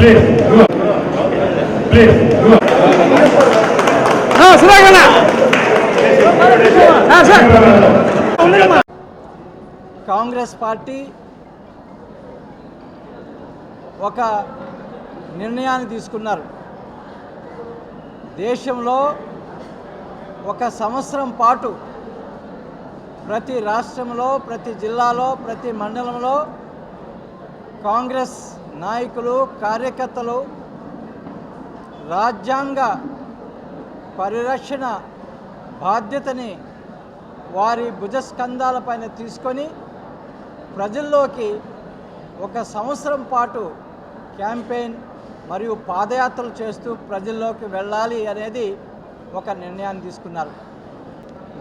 Please please Congress party ఒక నిర్ణయాన్ని తీసుకున్నారు. దేశంలో ఒక సంవత్సరం పాటు ప్రతి రాష్ట్రంలో ప్రతి జిల్లాలో ప్రతి మండలంలో కాంగ్రెస్ నాయకులు కార్యకర్తలు రాజ్యాంగ పరిరక్షణ బాధ్యతని వారి భుజస్కంధాలపైన తీసుకొని ప్రజల్లోకి ఒక సంవత్సరం పాటు క్యాంపెయిన్ మరియు పాదయాత్రలు చేస్తూ ప్రజల్లోకి వెళ్ళాలి అనేది ఒక నిర్ణయాన్ని తీసుకున్నారు.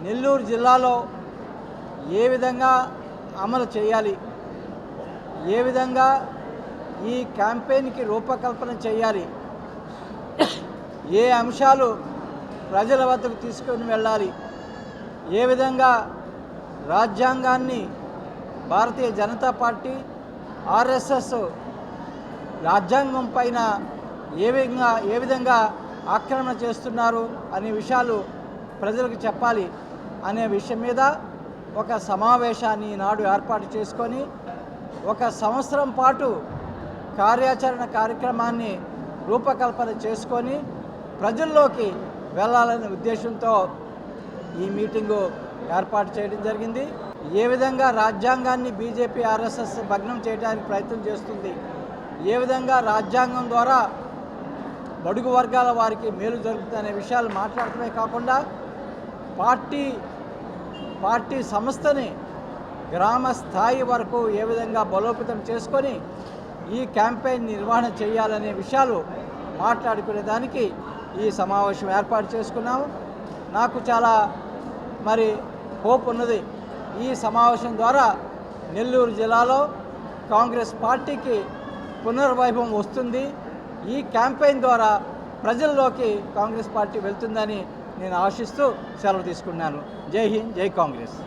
నెల్లూరు జిల్లాలో ఏ విధంగా అమలు చేయాలి? ఏ విధంగా ఈ క్యాంపెయిన్కి రూపకల్పన చేయాలి. ఏ అంశాలు ప్రజల వద్దకు తీసుకొని వెళ్ళాలి? ఏ విధంగా రాజ్యాంగాన్ని భారతీయ జనతా పార్టీ ఆర్ఎస్ఎస్ రాజ్యాంగం పైన ఏ విధంగా ఏ విధంగా ఆక్రమణ చేస్తున్నారు అనే విషయాలు ప్రజలకు చెప్పాలి అనే విషయం మీద ఒక సమావేశాన్ని ఈనాడు ఏర్పాటు చేసుకొని ఒక సంవత్సరం పాటు కార్యాచరణ కార్యక్రమాన్ని రూపకల్పన చేసుకొని ప్రజల్లోకి వెళ్ళాలనే ఉద్దేశంతో ఈ మీటింగు ఏర్పాటు చేయడం జరిగింది. ఏ విధంగా రాజ్యాంగాన్ని బీజేపీ ఆర్ఎస్ఎస్ భగ్నం చేయడానికి ప్రయత్నం చేస్తుంది ఏ విధంగా రాజ్యాంగం ద్వారా బడుగు వర్గాల వారికి మేలు జరుగుతుందనే విషయాలు మాట్లాడటమే కాకుండా పార్టీ పార్టీ సంస్థని గ్రామ స్థాయి వరకు ఏ విధంగా బలోపేతం చేసుకొని ఈ క్యాంపెయిన్ నిర్వహణ చేయాలనే విషయాలు మాట్లాడుకునే దానికి ఈ సమావేశం ఏర్పాటు చేసుకున్నాము. నాకు చాలా మరి హోప్ ఉన్నది. ఈ సమావేశం ద్వారా నెల్లూరు జిల్లాలో కాంగ్రెస్ పార్టీకి పునర్వైభవం వస్తుంది. ఈ క్యాంపెయిన్ ద్వారా ప్రజల్లోకి కాంగ్రెస్ పార్టీ వెళ్తుందని నేను ఆశిస్తూ సెలవు తీసుకున్నాను. జై హింద్ జై కాంగ్రెస్.